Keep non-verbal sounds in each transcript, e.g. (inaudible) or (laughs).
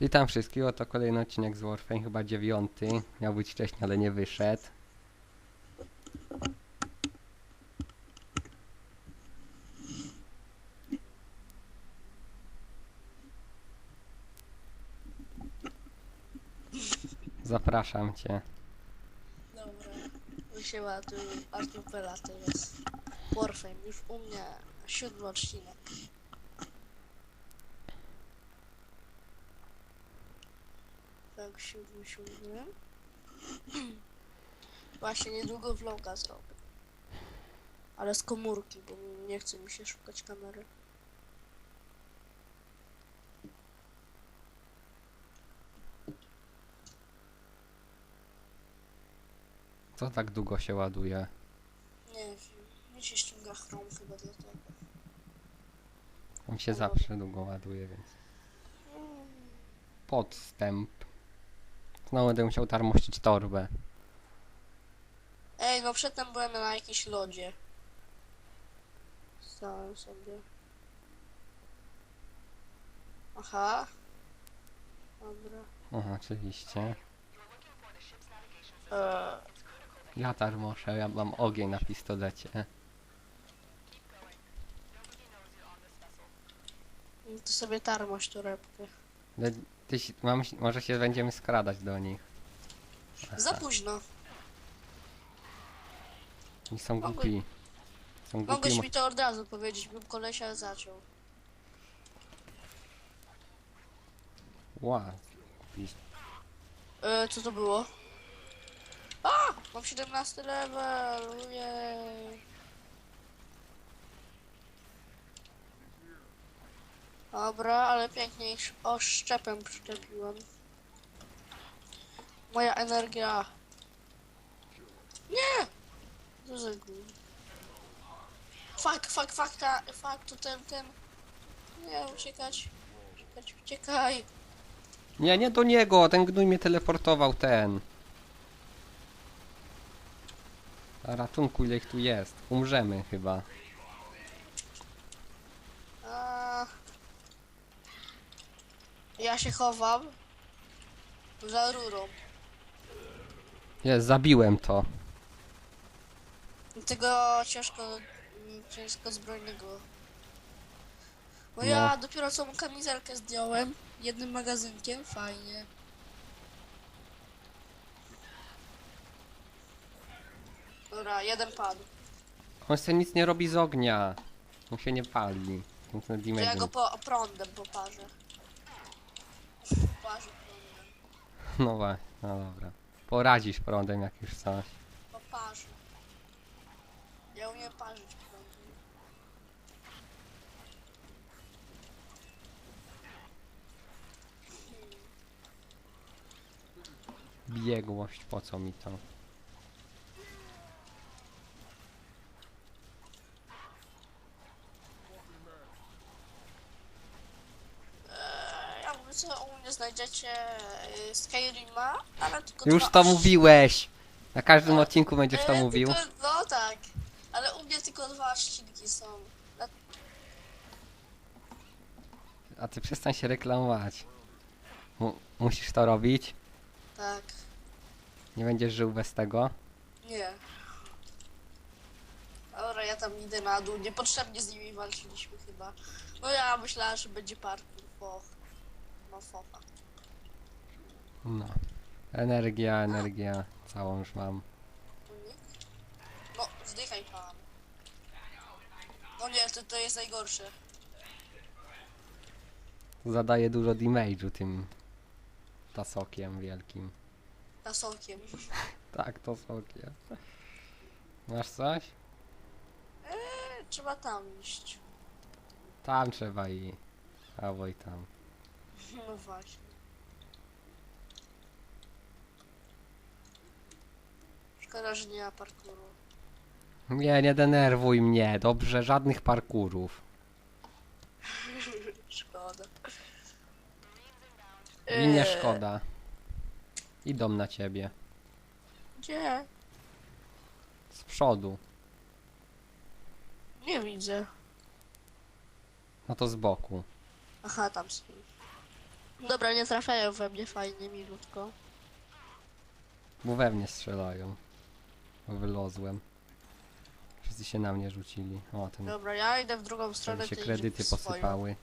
Witam wszystkich, oto kolejny odcinek z Warframe, chyba dziewiąty. Miał być wcześniej, ale nie wyszedł. Zapraszam cię. Dobra, mi się ładuj Artupela teraz. Warframe, już u mnie siódmy odcinek. Siódmy, siódmy. (clears throat) Właśnie niedługo vloga zrobię. Ale z komórki, bo nie chce mi się szukać kamery. Co tak długo się ładuje? Nie wiem, mi się ściąga chrom chyba dlatego. On się zawsze długo ładuje, więc... Podstęp. Znowu będę musiał tarmościć torbę. Ej, no przedtem byłem na jakimś lodzie. Stałem sobie. Aha. Dobra. Aha, oczywiście. Eee, Ja tarmoszę, ja mam ogień na pistolecie. to sobie tarmość torebkę. Ale ty, się- mam, może się będziemy skradać do nich. Za późno. I są Mogę- głupi. Są głupi. Mogłeś mo- mi to od razu powiedzieć, bym kolesia zaciął. Ła. głupi. Eee, co to było? A! Mam 17 level, ojej. Dobra, ale pięknie ich oszczepem przyczepiłem. Moja energia. Nie! Co za gówno. Fuck, fuck, fuck, ta, fuck, to ten, ten. Nie, uciekać. Uciekać, uciekaj. Nie, nie do niego! Ten gnój mnie teleportował, ten. A ratunku ile ich tu jest. Umrzemy chyba. A... Ja się chowam za rurą. Jest, zabiłem to. Tego ciężko, ciężko zbrojnego. Bo ja dopiero co mu kamizelkę zdjąłem jednym magazynkiem, fajnie. Dobra, jeden padł. On sobie nic nie robi z ognia. On się nie pali. Więc na To ja go po, prądem poparzę. Poparzę prądem. No właśnie, no dobra. Poradzisz prądem jak już coś. Poparzę. Ja umiem parzyć prądem. Biegłość, po co mi to? Eee, Ja mówię, co u mnie znajdziecie y, Skyrima, ale tylko Już dwa to mówiłeś! Na każdym odcinku będziesz to Eee, mówił. Tylko, no tak, ale u mnie tylko dwa odcinki są. Na, A ty przestań się reklamować. Mu musisz to robić. tak, Nie będziesz żył bez tego. nie. Dobra, ja tam idę na dół, niepotrzebnie z nimi walczyliśmy chyba. No ja myślałem, że będzie parkour, bo... No fopa. No. Energia, energia. Całą już mam. No, zdychaj pan. No nie, to, to jest najgorsze. Zadaje dużo damage'u tym tasokiem wielkim. Tasokiem. (laughs) Tak, to sokiem. Masz coś? Eee, trzeba tam iść. Tam trzeba i... Albo i tam. No właśnie. Szkoda, że nie ma parkouru. Nie, nie denerwuj mnie. Dobrze, żadnych parkurów. (laughs) Szkoda. I nie Eee, szkoda. Idą na ciebie. Gdzie? Z przodu. Nie widzę. No to z boku. Aha, tam są. Dobra, nie trafiają we mnie fajnie, milutko. Bo we mnie strzelają. Bo wylozłem. Wszyscy się na mnie rzucili. O, ten Dobra, ja idę w drugą stronę, prawie się ty kredyty idziesz w swoją. posypały.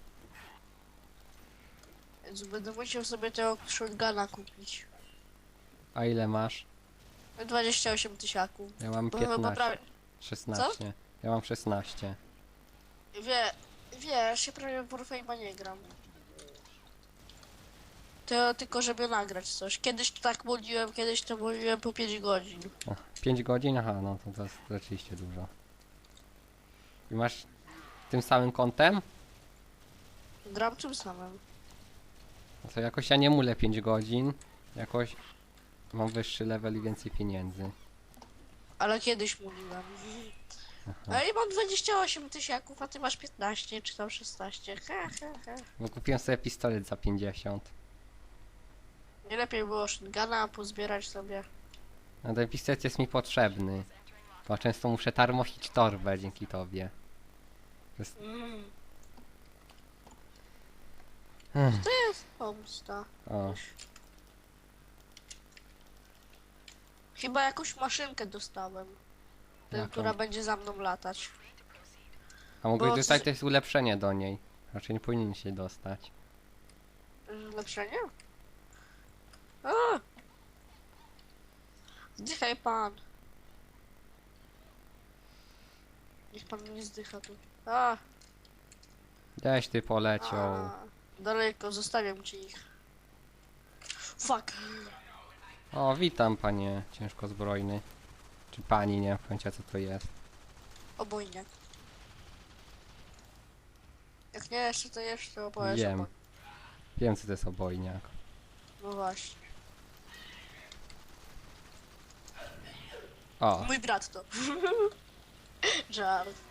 Więc będę musiał sobie tego shotguna kupić. A ile masz? 28 tysiaków. Ja mam Bo chyba 15. prawie... 16. Ja mam 16. Wie, wiesz, ja prawie w Warframe'a nie gram. To tylko, żeby nagrać coś. Kiedyś to tak mówiłem, kiedyś to mówiłem po 5 godzin. O, 5 godzin? Aha, no to, to jest rzeczywiście dużo. I masz tym samym kątem? Gram tym samym. No to jakoś ja nie mulę 5 godzin. Jakoś mam wyższy level i więcej pieniędzy. Ale kiedyś mówiłem. A i mam 28 tysiaków, a ty masz 15 czy tam 16. He, he, he. Bo kupiłem sobie pistolet za 50. Nie lepiej było shotguna pozbierać sobie. No ten pistolet jest mi potrzebny. Bo często muszę tarmosić torbę dzięki tobie. Mm. Ech, To jest pomsta. O, Chyba jakąś maszynkę dostałem. Tę, Jaką? która będzie za mną latać. a mogłeś Bo dostać z- też ulepszenie do niej. Raczej nie powinien się dostać. Lepszenie? A! Zdychaj pan. Niech pan nie zdycha tu. A, Gdzieś ty poleciał. a, daleko, zostawiam ci ich. Fuck. O, witam panie ciężkozbrojny. Czy pani, nie w końcu co to jest. Obojniak. Jak nie jeszcze, to jeszcze opowiesz Wiem. Wiem co to jest obojniak. No właśnie. O, Mój brat to. (laughs) Żart.